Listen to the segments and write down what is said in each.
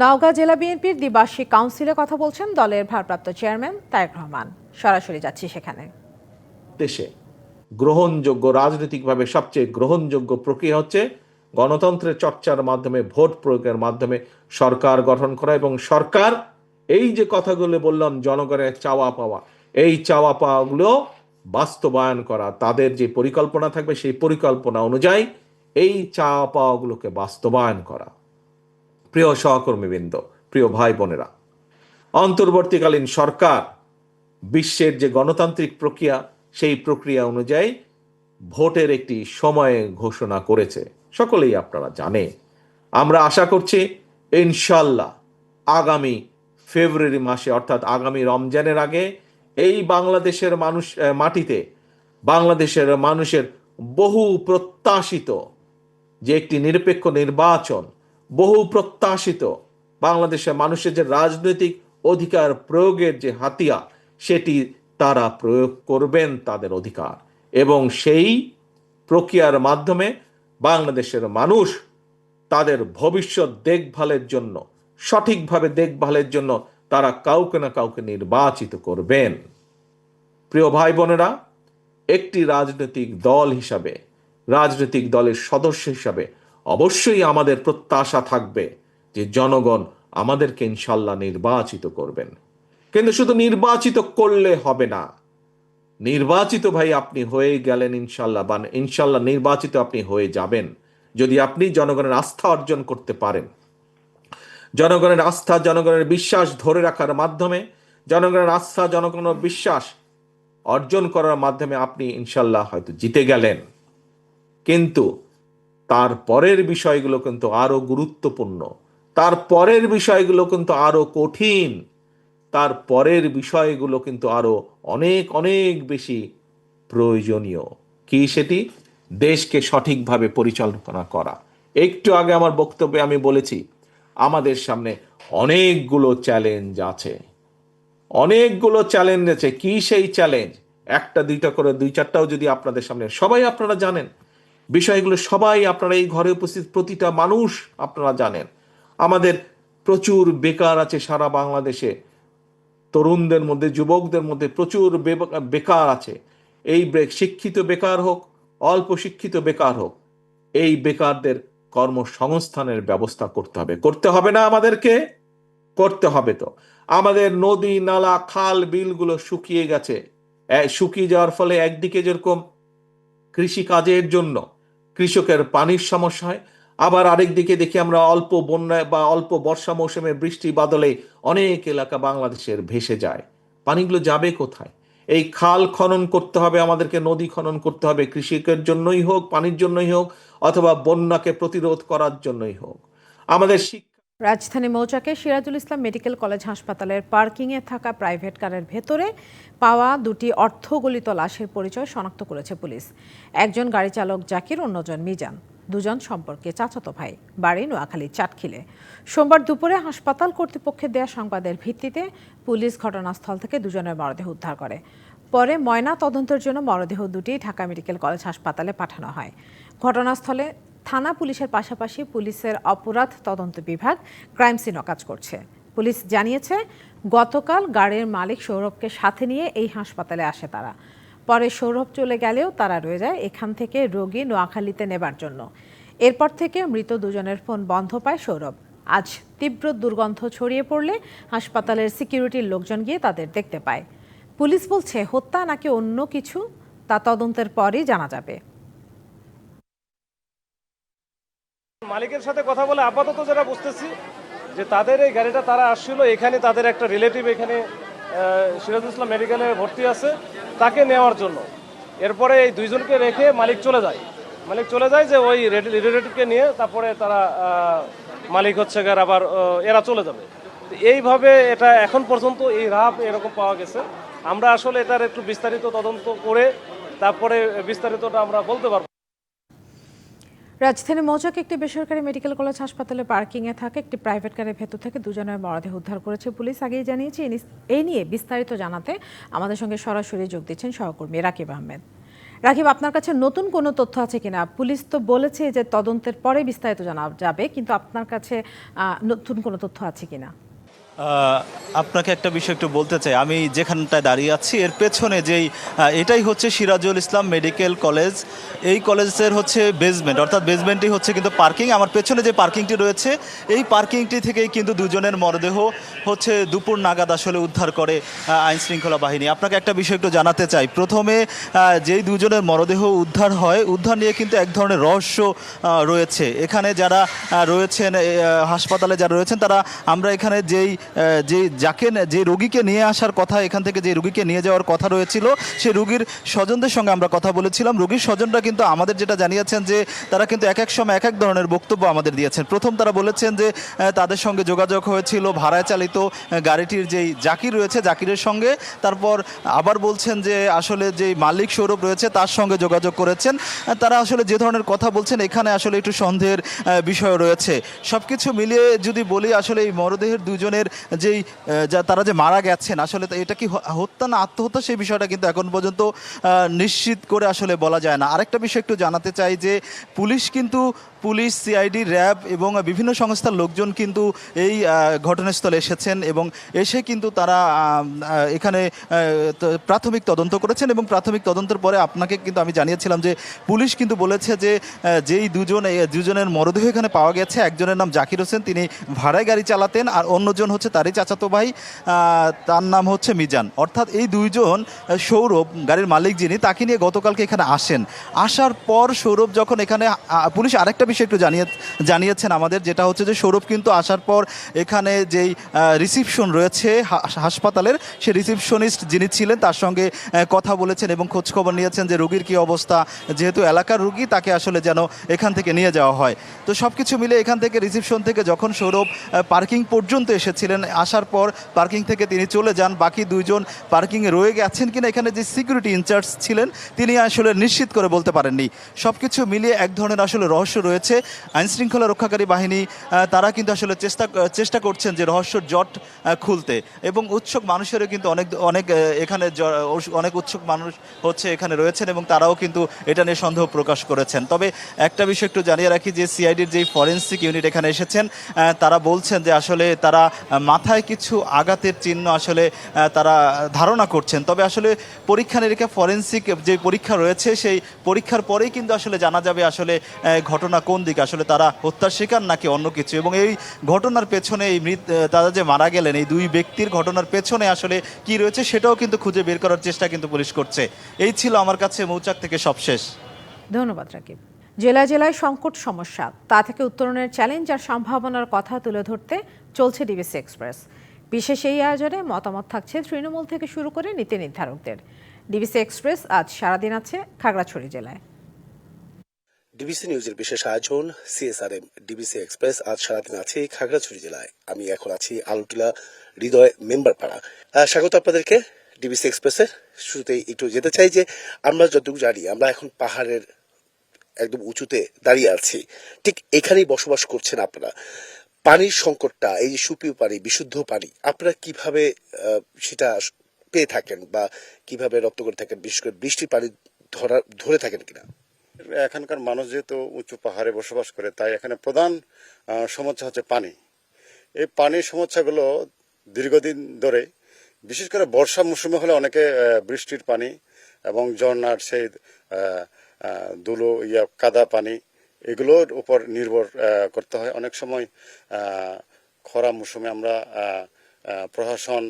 নওগাঁ জেলা বিএনপির দ্বিবার্ষিক কাউন্সিলে কথা বলছেন দলের ভারপ্রাপ্ত চেয়ারম্যান তারেক রহমান। সরাসরি যাচ্ছি সেখানে। দেশে গ্রহণযোগ্য, রাজনৈতিকভাবে সবচেয়ে গ্রহণযোগ্য প্রক্রিয়া হচ্ছে গণতন্ত্রের চর্চার মাধ্যমে, ভোট প্রয়োগের মাধ্যমে সরকার গঠন করা এবং সরকার এই যে কথাগুলো বললাম, জনগণের চাওয়া পাওয়া, এই চাওয়া পাওয়াগুলো বাস্তবায়ন করা, তাদের যে পরিকল্পনা থাকবে সেই পরিকল্পনা অনুযায়ী এই চাওয়া পাওয়াগুলোকে বাস্তবায়ন করা। প্রিয় সহকর্মীবৃন্দ, প্রিয় ভাই বোনেরা, অন্তর্বর্তীকালীন সরকার বিশ্বের যে গণতান্ত্রিক প্রক্রিয়া, সেই প্রক্রিয়া অনুযায়ী ভোটের একটি সময় ঘোষণা করেছে। সকলেই আপনারা জানেন। আমরা আশা করছি ইনশাল্লাহ আগামী ফেব্রুয়ারি মাসে, অর্থাৎ আগামী রমজানের আগে, এই বাংলাদেশের মানুষ মাটিতে বাংলাদেশের মানুষের বহু প্রত্যাশিত যে একটি নিরপেক্ষ নির্বাচন বহু প্রত্যাশিত বাংলাদেশের মানুষের যে রাজনৈতিক অধিকার প্রয়োগের যে হাতিয়ার, সেটি তারা প্রয়োগ করবেন তাদের অধিকার। এবং সেই প্রক্রিয়ার মাধ্যমে বাংলাদেশের মানুষ তাদের ভবিষ্যৎ দেখভালের জন্য, সঠিকভাবে দেখভালের জন্য তারা কাউকে না কাউকে নির্বাচিত করবেন। প্রিয় ভাই বোনেরা একটি রাজনৈতিক দল হিসাবে, রাজনৈতিক দলের সদস্য হিসাবে অবশ্যই আমাদের প্রত্যাশা থাকবে যে জনগণ আমাদেরকে ইনশাল্লাহ নির্বাচিত করবেন। কিন্তু শুধু নির্বাচিত করলে হবে না। নির্বাচিত ভাই আপনি হয়ে গেলেন ইনশাল্লাহ বা ইনশাল্লাহ নির্বাচিত আপনি হয়ে যাবেন। যদি আপনি জনগণের আস্থা অর্জন করতে পারেন। জনগণের আস্থা, জনগণের বিশ্বাস ধরে রাখার মাধ্যমে, জনগণের আস্থা, জনগণের বিশ্বাস অর্জন করার মাধ্যমে আপনি ইনশাল্লাহ হয়তো জিতে গেলেন। কিন্তু তার পরের বিষয়গুলো কিন্তু আরও গুরুত্বপূর্ণ। তার পরের বিষয়গুলো কিন্তু আরও কঠিন। তার পরের বিষয়গুলো কিন্তু আরও অনেক অনেক বেশি প্রয়োজনীয়। কি সেটি? দেশকে সঠিকভাবে পরিচালনা করা। একটু আগে আমার বক্তব্যে আমি বলেছি, আমাদের সামনে অনেকগুলো চ্যালেঞ্জ আছে। অনেকগুলো চ্যালেঞ্জ আছে। কি সেই চ্যালেঞ্জ? একটা, দুইটা করে, দুই চারটাও যদি আপনাদের সামনে। সবাই আপনারা জানেন বিষয়গুলো সবাই আপনারা এই ঘরে উপস্থিত প্রতিটা মানুষ আপনারা জানেন। আমাদের প্রচুর বেকার আছে সারা বাংলাদেশে। তরুণদের মধ্যে, যুবকদের মধ্যে প্রচুর বেকার আছে। এই শিক্ষিত বেকার হোক, অল্প শিক্ষিত বেকার হোক, এই বেকারদের কর্মসংস্থানের ব্যবস্থা করতে হবে। করতে হবে না আমাদেরকে? করতে হবে তো। আমাদের নদী, নালা, খাল, বিলগুলো শুকিয়ে গেছে। শুকিয়ে যাওয়ার ফলে একদিকে যেরকম কৃষি কাজের জন্য কৃষকের পানির সমস্যা হয় আবার আরেক দিকে দেখি আমরা অল্প বন্যায় বা অল্প বর্ষা মৌসুমে বৃষ্টি বাদলে অনেক এলাকা বাংলাদেশের ভেসে যায়। পানিগুলো যাবে কোথায়? এই খাল খনন করতে হবে, আমাদেরকে নদী খনন করতে হবে, কৃষকের জন্যই হোক, পানির জন্যই হোক, অথবা বন্যাকে প্রতিরোধ করার জন্যই হোক। আমাদের রাজধানী মৌচাকে সিরাজুল ইসলাম মেডিকেল কলেজ হাসপাতালের পার্কিংয়ে থাকা প্রাইভেট কারের ভেতরে পাওয়া দুটি অর্ধগলিত লাশের পরিচয় শনাক্ত করেছে পুলিশ। একজন গাড়ি চালক জাকির, অন্যজন মিজান। দুজন সম্পর্কে চাচাতো ভাই বাড়ি নোয়াখালী চাটখিলে। সোমবার দুপুরে হাসপাতাল কর্তৃপক্ষের দেয়া সংবাদের ভিত্তিতে পুলিশ ঘটনাস্থল থেকে দুজনের মরদেহ উদ্ধার করে। পরে ময়না তদন্তের জন্য মরদেহ দুটি ঢাকা মেডিকেল কলেজ হাসপাতালে পাঠানো হয়। ঘটনাস্থলে থানা পুলিশের পাশাপাশি পুলিশের অপরাধ তদন্ত বিভাগ ক্রাইম সিনও কাজ করছে। পুলিশ জানিয়েছে, গতকাল গাড়ির মালিক সৌরভকে সাথে নিয়ে এই হাসপাতালে আসে তারা। পরে সৌরভ চলে গেলেও তারা রয়ে যায় এখান থেকে রোগী নোয়াখালীতে নেবার জন্য। এরপর থেকে মৃত দুজনের ফোন বন্ধ পায় সৌরভ। আজ তীব্র দুর্গন্ধ ছড়িয়ে পড়লে হাসপাতালের সিকিউরিটির লোকজন গিয়ে তাদের দেখতে পায়। পুলিশ বলছে, হত্যা নাকি অন্য কিছু? তা তদন্তের পরই জানা যাবে। মালিকের সাথে কথা বলে আপাতত যেটা বুঝতেছি যে তাদের এই গাড়িটা তারা আসছিল এখানে তাদের একটা রিলেটিভ এখানে আহ, সিরাজুল ইসলাম মেডিকেলে ভর্তি আছে তাকে নেওয়ার জন্য। এরপরে এই দুইজনকে রেখে মালিক চলে যায়। মালিক চলে যায় যে ওই রিলেটিভকে নিয়ে তারপরে তারা মালিক হচ্ছে গার আবার এরা চলে যাবে। এইভাবে এটা এখন পর্যন্ত এই রাপ এরকম পাওয়া গেছে। আমরা আসলে এটার একটু বিস্তারিত তদন্ত করে তারপরে বিস্তারিতটা আমরা বলতে পারব। রাজধানী মৌচাকে একটি বেসরকারি মেডিকেল কলেজ হাসপাতালে পার্কিংয়ে থাকা, একটি প্রাইভেট কারের ভেতর থেকে দুজনের মরদেহ উদ্ধার করেছে পুলিশ। আগেই জানিয়েছে এই নিয়ে বিস্তারিত জানাতে আমাদের সঙ্গে সরাসরি যোগ দিচ্ছেন সহকর্মী রাকিব আহমেদ। রাকিব, আপনার কাছে নতুন কোনো তথ্য আছে কিনা? পুলিশ তো বলেছে যে তদন্তের পরে বিস্তারিত জানা যাবে, কিন্তু আপনার কাছে নতুন কোনো তথ্য আছে কিনা? আপনাকে একটা বিষয় একটু বলতে চাই। আমি যেখানটায় দাঁড়িয়ে আছি, এর পেছনে যেই এটাই হচ্ছে সিরাজুল ইসলাম মেডিকেল কলেজ। এই কলেজের হচ্ছে বেসমেন্ট অর্থাৎ বেসমেন্টই হচ্ছে কিন্তু পার্কিং আমার পেছনে যে পার্কিংটি রয়েছে, এই পার্কিংটি থেকেই কিন্তু দুজনের মরদেহ হচ্ছে দুপুর নাগাদ আসলে উদ্ধার করে আইন শৃঙ্খলা বাহিনী। আপনাকে একটা বিষয় একটু জানাতে চাই। প্রথমে যেই দুজনের মরদেহ উদ্ধার হয়, উদ্ধার নিয়ে কিন্তু এক ধরনের রহস্য রয়েছে। এখানে যারা রয়েছেন হাসপাতালে যারা রয়েছেন, তারা আমরা এখানে যেই যে যাকে যে রোগীকে নিয়ে আসার কথা, এখান থেকে যে রোগীকে নিয়ে যাওয়ার কথা রয়েছিল সেই রোগীর স্বজনদের সঙ্গে আমরা কথা বলেছিলাম। রোগীর স্বজনরা কিন্তু আমাদের যেটা জানিয়েছেন যে, তারা কিন্তু এক এক সময় এক এক ধরনের বক্তব্য আমাদের দিয়েছেন। প্রথম তারা বলেছেন যে তাদের সঙ্গে যোগাযোগ হয়েছিল, ভাড়ায় চালিত গাড়িটির যেই জাকির রয়েছে, জাকিরের সঙ্গে। তারপর আবার বলছেন যে, আসলে যে মালিক সৌরভ রয়েছে, তার সঙ্গে যোগাযোগ করেছেন। তারা আসলে যে ধরনের কথা বলছেন, এখানে আসলে একটু সন্দেহের বিষয় রয়েছে। সব কিছু মিলিয়ে যদি বলি, আসলে এই মরদেহের দুজনের যেই যা তারা যে মারা গেছেন, আসলে এটা কি হত্যা না আত্মহত্যা? সেই বিষয়টা কিন্তু এখন পর্যন্ত নিশ্চিত করে আসলে বলা যায় না। আরেকটা বিষয় একটু জানাতে চাই যে, পুলিশ কিন্তু পুলিশ সিআইডি র্যাব এবং বিভিন্ন সংস্থার লোকজন কিন্তু এই ঘটনাস্থলে এসেছেন এবং এসে কিন্তু তারা এখানে প্রাথমিক তদন্ত করেছেন এবং প্রাথমিক তদন্তের পরে আপনাকে কিন্তু আমি জানিয়েছিলাম যে পুলিশ কিন্তু বলেছে যে যেই দুজন দুজনের মরদেহ এখানে পাওয়া গেছে, একজনের নাম জাকির হোসেন, তিনি ভাড়ায় গাড়ি চালাতেন আর অন্যজন হচ্ছে তারই চাচাতো ভাই তার নাম হচ্ছে মিজান। অর্থাৎ এই দুইজন সৌরভ গাড়ির মালিক যিনি, তাকে নিয়ে গতকালকে এখানে আসেন। আসার পর সৌরভ যখন এখানে পুলিশ আরেকটা বিষয় একটু জানিয়ে জানিয়েছেন আমাদের, যেটা হচ্ছে যে সৌরভ কিন্তু আসার পর এখানে যেই রিসিপশন রয়েছে হাসপাতালের সে রিসিপশনিস্ট যিনি ছিলেন তার সঙ্গে কথা বলেছেন এবং খোঁজখবর নিয়েছেন যে রুগীর কী অবস্থা। যেহেতু এলাকার রুগী, তাকে আসলে যেন এখান থেকে নিয়ে যাওয়া হয়। তো সব কিছু মিলে এখান থেকে রিসিপশন থেকে যখন সৌরভ পার্কিং পর্যন্ত এসেছিলেন, আসার পর পার্কিং থেকে তিনি চলে যান। বাকি দুইজন পার্কিংয়ে রয়ে গেছেন কিনা, এখানে যে সিকিউরিটি ইনচার্জ ছিলেন, তিনি আসলে নিশ্চিত করে বলতে পারেননি। সব কিছু মিলিয়ে এক ধরনের আসলে রহস্য রয়েছে। আইন শৃঙ্খলা রক্ষাকারী বাহিনী তারা কিন্তু আসলে চেষ্টা চেষ্টা করছেন যে রহস্যর জট খুলতে। এবং উৎসুক মানুষেরও কিন্তু অনেক অনেক এখানে অনেক উৎসুক মানুষ হচ্ছে এখানে রয়েছেন এবং তারাও কিন্তু এটা নিয়ে সন্দেহ প্রকাশ করেছেন। তবে একটা বিষয় একটু জানিয়ে রাখি যে সিআইডির যেই ফরেন্সিক ইউনিট এখানে এসেছেন তারা বলছেন যে আসলে তারা মাথায় কিছু আঘাতের চিহ্ন আসলে তারা ধারণা করছেন। তবে আসলে পরীক্ষা নিরীক্ষা, ফরেন্সিক যে পরীক্ষা রয়েছে, সেই পরীক্ষার পরেই কিন্তু আসলে জানা যাবে আসলে ঘটনা কোন দিকে? আসলে তারা হত্যার শিকার নাকি অন্য কিছু? এবং এই ঘটনার পেছনে এই মৃত তারা যে মারা গেলেন, এই দুই ব্যক্তির ঘটনার পেছনে আসলে কি রয়েছে সেটাও কিন্তু খুঁজে বের করার চেষ্টা কিন্তু পুলিশ করছে। এই ছিল আমার কাছে মৌচাক থেকে সবশেষ। ধন্যবাদ, রাকিব। জেলায় জেলায় সংকট সমস্যা, তা থেকে উত্তরণের চ্যালেঞ্জ আর সম্ভাবনার কথা তুলে ধরতে চলছে ডিবিসি এক্সপ্রেস বিশেষ এই আয়োজনে মতামত থাকছে তৃণমূল থেকে শুরু করে নীতি নির্ধারকদের। ডিবিসি এক্সপ্রেস আজ সারাদিন আছে খাগড়াছড়ি জেলায়। ডিবিসি নিউজের বিশেষ আয়োজন, সিএসআরএম, ডিবিসি এক্সপ্রেস আজ সারাদিন আছে খাগড়াছড়ি জেলায়। আমি এখন আছি আলুটিলা হৃদয় মেম্বার পাড়া স্বাগত আপনাদেরকে ডিবিসি এক্সপ্রেসের শুরুতেই একটু যেতে চাই যে আমরা যতটুকু জানি, আমরা এখন পাহাড়ের একদম উঁচুতে দাঁড়িয়ে আছি। ঠিক এখানেই বসবাস করছেন আপনারা। পানির সংকটটা, এই যে পানি, বিশুদ্ধ পানি, আপনারা কীভাবে সেটা পেয়ে থাকেন বা কীভাবে রপ্ত করে থাকেন? বিশেষ করে বৃষ্টির পানি ধরা, ধরে থাকেন কিনা? এখানকার মানুষ যেহেতু উঁচু পাহাড়ে বসবাস করে, তাই এখানে প্রধান সমস্যা হচ্ছে পানি। এই পানির সমস্যাগুলো দীর্ঘদিন ধরে, বিশেষ করে বর্ষা মৌসুমে হলে অনেকে বৃষ্টির পানি এবং ঝর্ণার সেই ধুলো, ইয়া, কাদা পানি, এগুলোর উপর নির্ভর করতে হয়। অনেক সময় খরা মৌসুমে আমরা প্রশাসন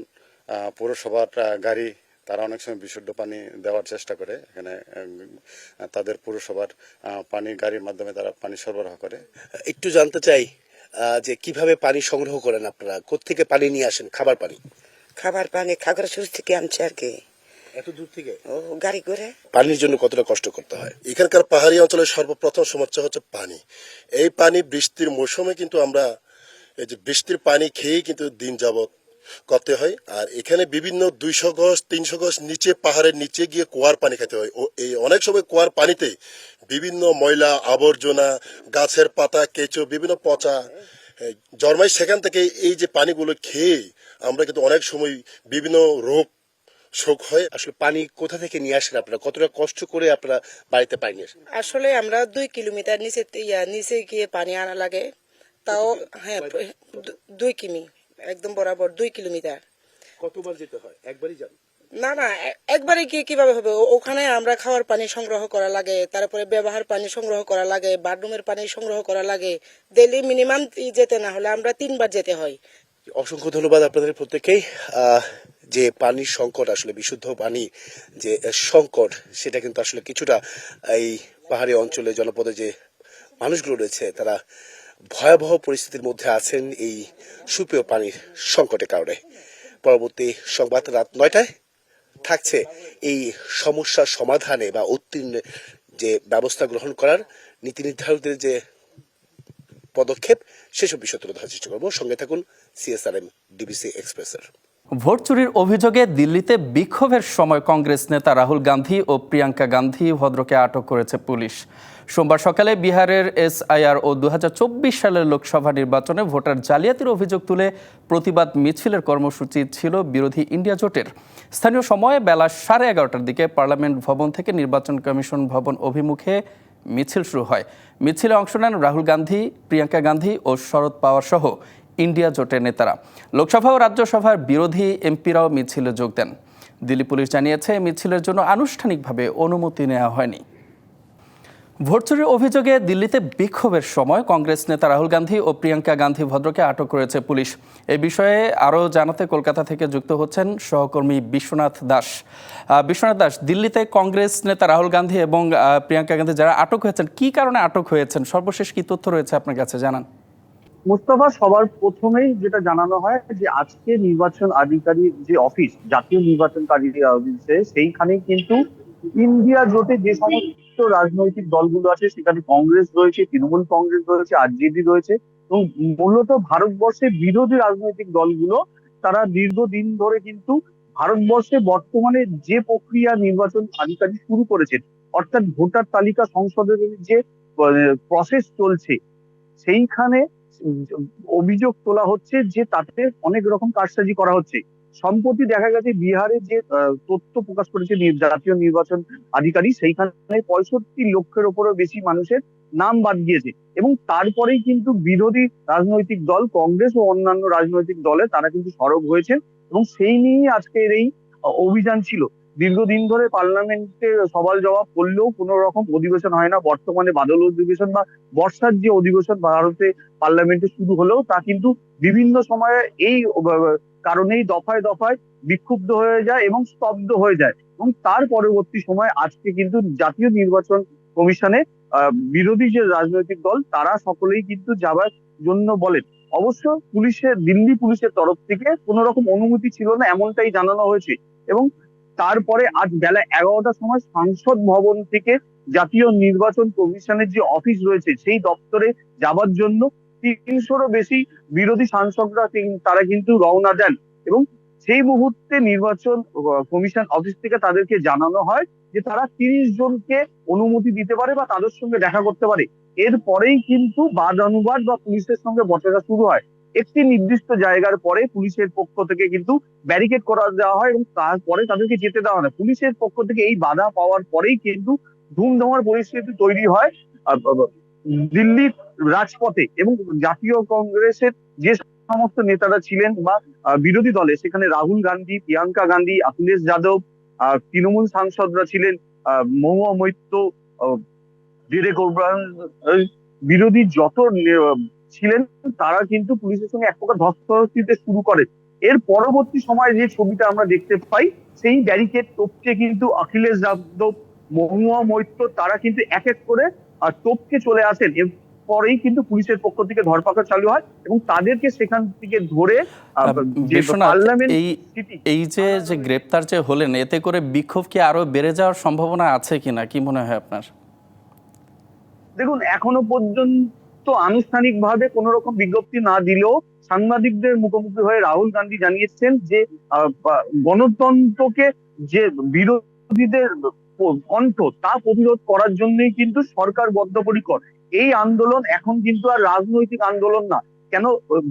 পৌরসভার গাড়ি তারা অনেক সময় বিশুদ্ধ পানি দেওয়ার চেষ্টা করে। এখানে তাদের পৌরসভার পানি গাড়ির মাধ্যমে তারা পানি সরবরাহ করে। একটু জানতে চাই আহ, যে কীভাবে পানি সংগ্রহ করেন আপনারা? কোত্থেকে পানি নিয়ে আসেন? খাবার পানি? খাবার পানি খাগড়াছড়ি থেকে আনছে আর কি। এত দূর থেকে? ও গাড়ি করে। পানির জন্য কতটা কষ্ট করতে হয়? এখানকার পাহাড়ি অঞ্চলের সর্বপ্রথম সমস্যা হচ্ছে পানি। এই পানি বৃষ্টির মৌসুমে কিন্তু আমরা এই যে বৃষ্টির পানি খেয়েই কিন্তু দিন যাবত করতে হয়। আর এখানে বিভিন্ন দুইশো গজ তিনশো গজ নিচে পাহাড়ের নিচে গিয়ে কুয়ার পানি খেতে হয়। ও এই অনেক সময় কুয়ার পানিতে বিভিন্ন ময়লা আবর্জনা গাছের পাতা কেঁচো বিভিন্ন পচা এই জন্মায় সেখান থেকে এই যে পানিগুলো খেয়ে আমরা কিন্তু অনেক সময় বিভিন্ন রোগ শোক হয়। আসলে পানি কোথা থেকে নিয়ে আসেন আপনারা? কতটা কষ্ট করে আপনারা বাড়িতে পানি নিয়ে আসেন? আসলে আমরা দুই কিলোমিটার নিচে নিচে গিয়ে পানি আনা লাগে। তাও হ্যাঁ দুই কিমি। একদম বরাবর দুই কিলোমিটার। কতবার যেতে হয়? একবারই যান? না না একবারে গিয়ে কীভাবে হবে? ওখানে আমরা খাওয়ার পানি সংগ্রহ করা লাগে তারপরে ব্যবহার পানি সংগ্রহ করা লাগে বাথরুমের পানি সংগ্রহ করা লাগে। ডেলি মিনিমাম যেতে না হলে আমরা তিনবার যেতে হয়। অসংখ্য ধন্যবাদ আপনাদের প্রত্যেকেই আহ, যে পানির সংকট আসলে বিশুদ্ধ পানি যে সংকট সেটা কিন্তু আসলে কিছুটা এই পাহাড়ি অঞ্চলে জনপদে যে মানুষগুলো রয়েছে তারা ভয়াবহ পরিস্থিতির মধ্যে আছেন এই সুপেয় পানির সংকটের কারণে। পরবর্তী সংবাদ রাত নয়টায় থাকছে এই সমস্যা সমাধানে বা উত্তীর্ণ যে ব্যবস্থা গ্রহণ করার নীতি নির্ধারকদের যে পদক্ষেপ, সেসব বিষয় তুলে ধরার চেষ্টা করব। সঙ্গে থাকুন সিএসআরএম ডিবিসি এক্সপ্রেসের ভোট চুরির অভিযোগে দিল্লিতে বিক্ষোভের সময় কংগ্রেস নেতা রাহুল গান্ধী ও প্রিয়াঙ্কা গান্ধী ভদ্রকে আটক করেছে পুলিশ। সোমবার সকালে বিহারের এসআইআর ও দুহাজার চব্বিশ সালের লোকসভা নির্বাচনে ভোটার জালিয়াতির অভিযোগ তুলে প্রতিবাদ মিছিলের কর্মসূচি ছিল বিরোধী ইন্ডিয়া জোটের। স্থানীয় সময়ে বেলা সাড়ে এগারোটার দিকে পার্লামেন্ট ভবন থেকে নির্বাচন কমিশন ভবন অভিমুখে মিছিল শুরু হয়। মিছিলে অংশ নেন রাহুল গান্ধী, প্রিয়াঙ্কা গান্ধী ও শরদ পাওয়ার সহ ইন্ডিয়া জোটের নেতারা। লোকসভা ও রাজ্যসভার বিরোধী এমপিরাও মিছিলে যোগ দেন। দিল্লি পুলিশ জানিয়েছে, মিছিলের জন্য আনুষ্ঠানিকভাবে অনুমতি নেওয়া হয়নি। ভোট চুরির অভিযোগে দিল্লিতে বিক্ষোভের সময় কংগ্রেস নেতা রাহুল গান্ধী ও প্রিয়াঙ্কা গান্ধী ভদ্রকে আটক করেছে পুলিশ। এ বিষয়ে আরও জানাতে কলকাতা থেকে যুক্ত হচ্ছেন সহকর্মী বিশ্বনাথ দাস। বিশ্বনাথ দাস, দিল্লিতে কংগ্রেস নেতা রাহুল গান্ধী এবং প্রিয়াঙ্কা গান্ধী যারা আটক হয়েছেন, কি কারণে আটক হয়েছেন? সর্বশেষ কি তথ্য রয়েছে আপনার কাছে? জানান। মুস্তফা সবার প্রথমেই যেটা জানানো হয় যে আজকে নির্বাচন আধিকারিক যে অফিস, জাতীয় নির্বাচনকারী অফিসে, সেইখানে কিন্তু ইন্ডিয়া জোটে যে সমস্ত রাজনৈতিক দলগুলো আছে, সেখানে কংগ্রেস রয়েছে, তৃণমূল কংগ্রেস রয়েছে, আরজেডি রয়েছে এবং মূলত ভারতবর্ষের বিরোধী রাজনৈতিক দলগুলো, তারা দীর্ঘদিন ধরে কিন্তু ভারতবর্ষে বর্তমানে যে প্রক্রিয়া নির্বাচন আধিকারিক শুরু করেছেন, অর্থাৎ ভোটার তালিকা সংশোধনের যে প্রসেস চলছে, সেইখানে অভিযোগ তোলা হচ্ছে যে তাতে অনেক রকম কারসাজি করা হচ্ছে। সম্প্রতি দেখা গেছে বিহারে যে তথ্য প্রকাশ করেছে জাতীয় নির্বাচন আধিকারিক, সেইখানে পঁয়ষট্টি লক্ষের উপরও বেশি মানুষের নাম বাদ গিয়েছে। এবং তারপরেই কিন্তু বিরোধী রাজনৈতিক দল, কংগ্রেস ও অন্যান্য রাজনৈতিক দলে তারা কিন্তু সরব হয়েছেন। এবং সেই নিয়েই আজকের এই অভিযান ছিল। দীর্ঘদিন ধরে পার্লামেন্টে সওয়াল জবাব করলেও কোনো রকম অধিবেশন হয় না। বর্তমানে বাদল অধিবেশন বা বর্ষার যে অধিবেশন ভারতে পার্লামেন্টে শুরু হলেও তা কিন্তু বিভিন্ন সময়ে এই কারণেই দফায় দফায় বিক্ষুব্ধ হয়ে যায় এবং স্তব্ধ হয়ে যায়। এবং তার পরবর্তী সময় আজকে কিন্তু জাতীয় নির্বাচন কমিশনে বিরোধী যে রাজনৈতিক দল, তারা সকলেই কিন্তু যাবার জন্য বলেন। অবশ্য পুলিশের, দিল্লি পুলিশের তরফ থেকে কোনো রকম অনুমতি ছিল না, এমনটাই জানানো হয়েছে। এবং তারপরে আজ বেলা এগারোটার সময় সংসদ ভবন থেকে জাতীয় নির্বাচন কমিশনের যে অফিস রয়েছে, সেই দপ্তরে যাবার জন্য তিনশোরও বেশি বিরোধী সাংসদরা তারা কিন্তু রওনা দেন এবং সেই মুহূর্তে নির্বাচন কমিশন অফিস থেকে তাদেরকে জানানো হয় যে তারা তিরিশ জনকে অনুমতি দিতে পারে বা তাদের সঙ্গে দেখা করতে পারে। এরপরেই কিন্তু বাদ অনুবাদ বা পুলিশের সঙ্গে বচসা শুরু হয়। একটি নির্দিষ্ট জায়গার পরে পুলিশের পক্ষ থেকে কিন্তু ব্যারিকেড করা দেওয়া হয় এবং তারপরে তাদেরকে যেতে দেওয়া হয়। পুলিশের পক্ষ থেকে এই বাধা পাওয়ার পরেই কিন্তু ধুমধামার পরিস্থিতি তৈরি হয় দিল্লির রাজপথে এবং জাতীয় কংগ্রেসের যে সমস্ত নেতারা ছিলেন বা বিরোধী দলে সেখানে রাহুল গান্ধী প্রিয়াঙ্কা গান্ধী অখিলেশ যাদব তৃণমূল সাংসদরা ছিলেন মহুয়া আহ, বিরোধী যত ছিলেন তারা কিন্তু পুলিশের সঙ্গে এক প্রকার ধস্তাধস্তিতে শুরু করে। এর পরবর্তী সময় যে ছবিটা আমরা দেখতে পাই সেই ব্যারিকেড টপকে কিন্তু অখিলেশ যাদব মহুয়া মৈত্র তারা কিন্তু এক এক করে টপকে চলে আসেন। পরেই কিন্তু পুলিশের পক্ষ থেকে ধরপাকড় চালু হয় এবং তাদেরকে সেখান থেকে ধরে এই যে যে গ্রেপ্তার যে হলেন এতে করে বিক্ষোভ কি আরও বেড়ে যাওয়ার সম্ভাবনা আছে কিনা? কি মনে হয় আপনার? দেখুন এখনও পর্যন্ত আনুষ্ঠানিক ভাবে কোন রকম বিজ্ঞপ্তি না দিলেও সাংবাদিকদের মুখোমুখি হয়ে রাহুল গান্ধী জানিয়েছেন যে গণতন্ত্রকে যে বিরোধীদের কণ্ঠ তা প্রতিরোধ করার জন্যই কিন্তু সরকার বদ্ধপরিকর। এই আন্দোলন এখন কিন্তু আর রাজনৈতিক আন্দোলন না, কেন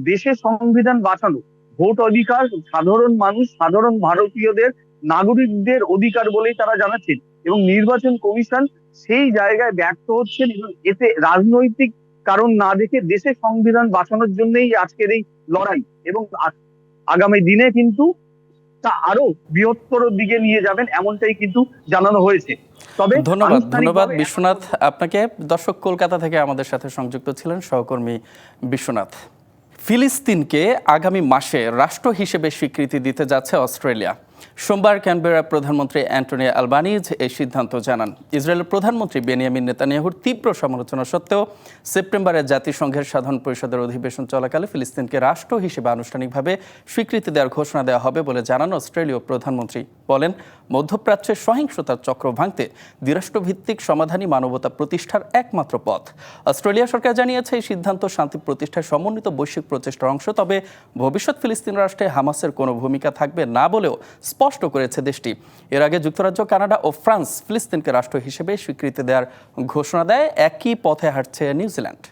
দেশের সংবিধান বাঁচানো, ভোট অধিকার, সাধারণ মানুষ, সাধারণ ভারতীয়দের, নাগরিকদের অধিকার বলেই তারা জানাচ্ছেন এবং নির্বাচন কমিশন সেই জায়গায় ব্যর্থ হচ্ছেন এবং এতে রাজনৈতিক কারণ না দেখে দেশের সংবিধান বাঁচানোর জন্যই আজকের এই লড়াই। এবং আগামী দিনে কিন্তু তা আরও বৃহত্তর দিকে নিয়ে যাবেন এমনটাই কিন্তু জানানো হয়েছে। তবে ধন্যবাদ ধন্যবাদ বিশ্বনাথ। আপনাকে দর্শক কলকাতা থেকে আমাদের সাথে সংযুক্ত ছিলেন সহকর্মী বিশ্বনাথ। ফিলিস্তিনকে আগামী মাসে রাষ্ট্র হিসেবে স্বীকৃতি দিতে যাচ্ছে অস্ট্রেলিয়া। সোমবার ক্যানবেরা প্রধানমন্ত্রী অ্যান্টনি আলবানিজ এই সিদ্ধান্ত জানান। ইসরায়েলের প্রধানমন্ত্রী বেনিয়ামিন নেতানিয়াহুর তীব্র সমালোচনা সত্ত্বেও সেপ্টেম্বরে জাতিসংঘের সাধারণ পরিষদের অধিবেশন চলাকালে ফিলিস্তিনকে রাষ্ট্র হিসেবে আনুষ্ঠানিকভাবে স্বীকৃতি দেওয়ার ঘোষণা দেওয়া হবে বলে জানান অস্ট্রেলীয় প্রধানমন্ত্রী। বলেন, মধ্যপ্রাচ্যের সহিংসতার চক্র ভাঙতে দ্বিরাষ্ট্রভিত্তিক সমাধানই মানবতা প্রতিষ্ঠার একমাত্র পথ। অস্ট্রেলিয়া সরকার জানিয়েছে এই সিদ্ধান্ত শান্তি প্রতিষ্ঠায় সমন্বিত বৈশ্বিক প্রচেষ্টার অংশ, তবে ভবিষ্যৎ ফিলিস্তিন রাষ্ট্রে হামাসের কোনো ভূমিকা থাকবে না বলেও স্পষ্ট করেছে দেশটি। এর আগে যুক্তরাজ্য, কানাডা ও ফ্রান্স ফিলিস্তিনকে রাষ্ট্র হিসেবে স্বীকৃতি দেওয়ার ঘোষণা দেয়। একই পথে হাঁটছে নিউজিল্যান্ড।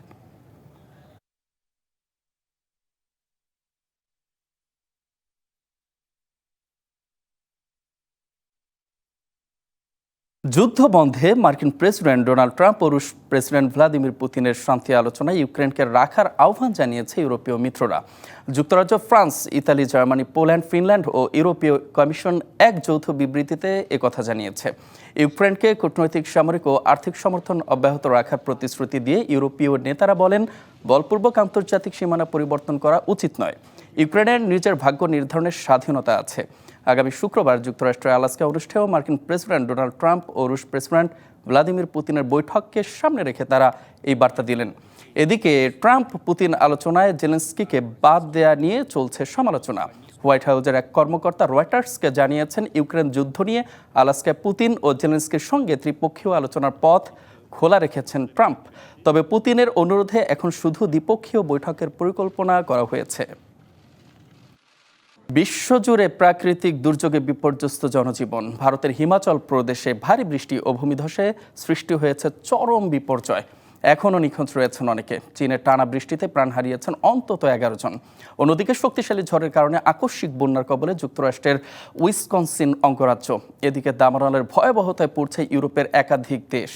যুদ্ধ বন্ধে মার্কিন প্রেসিডেন্ট ডোনাল্ড ট্রাম্প ও রুশ প্রেসিডেন্ট ভ্লাদিমির পুতিনের শান্তি আলোচনায় ইউক্রেনকে রাখার আহ্বান জানিয়েছে ইউরোপীয় মিত্ররা। যুক্তরাজ্য, France, Italy, Germany, Poland, Finland ও ইউরোপীয় কমিশন এক যৌথ বিবৃতিতে একথা জানিয়েছে। ইউক্রেনকে কূটনৈতিক, সামরিক ও আর্থিক সমর্থন অব্যাহত রাখার প্রতিশ্রুতি দিয়ে ইউরোপীয় নেতারা বলেন, বলপূর্বক আন্তর্জাতিক সীমানা পরিবর্তন করা উচিত নয়। ইউক্রেনের নিজের ভাগ্য নির্ধারণের স্বাধীনতা আছে। আগামী শুক্রবার যুক্তরাষ্ট্রের আলাস্কা অনুষ্ঠেয় মার্কিন প্রেসিডেন্ট ডোনাল্ড ট্রাম্প ও রুশ প্রেসিডেন্ট ভ্লাদিমির পুতিনের বৈঠককে সামনে রেখে তারা এই বার্তা দিলেন। এদিকে ট্রাম্প পুতিন আলোচনায় জেলেন্সকিকে বাদ দেয়া নিয়ে চলছে সমালোচনা। হোয়াইট হাউসের এক কর্মকর্তা রয়টার্সকে জানিয়েছেন, ইউক্রেন যুদ্ধ নিয়ে আলাস্কায় পুতিন ও জেলেন্সকির সঙ্গে ত্রিপক্ষীয় আলোচনার পথ খোলা রেখেছেন ট্রাম্প। তবে পুতিনের অনুরোধে এখন শুধু দ্বিপক্ষীয় বৈঠকের পরিকল্পনা করা হয়েছে। বিশ্বজুড়ে প্রাকৃতিক দুর্যোগে বিপর্যস্ত জনজীবন। ভারতের হিমাচল প্রদেশে ভারী বৃষ্টি ও ভূমিধসে সৃষ্টি হয়েছে চরম বিপর্যয়। এখনও নিখোঁজ রয়েছেন অনেকে। চীনের টানা বৃষ্টিতে প্রাণ হারিয়েছেন অন্তত এগারো জন। অন্যদিকে শক্তিশালী ঝড়ের কারণে আকস্মিক বন্যার কবলে যুক্তরাষ্ট্রের উইসকনসিন অঙ্গরাজ্য। এদিকে দামারালের ভয়াবহতায় পড়ছে ইউরোপের একাধিক দেশ।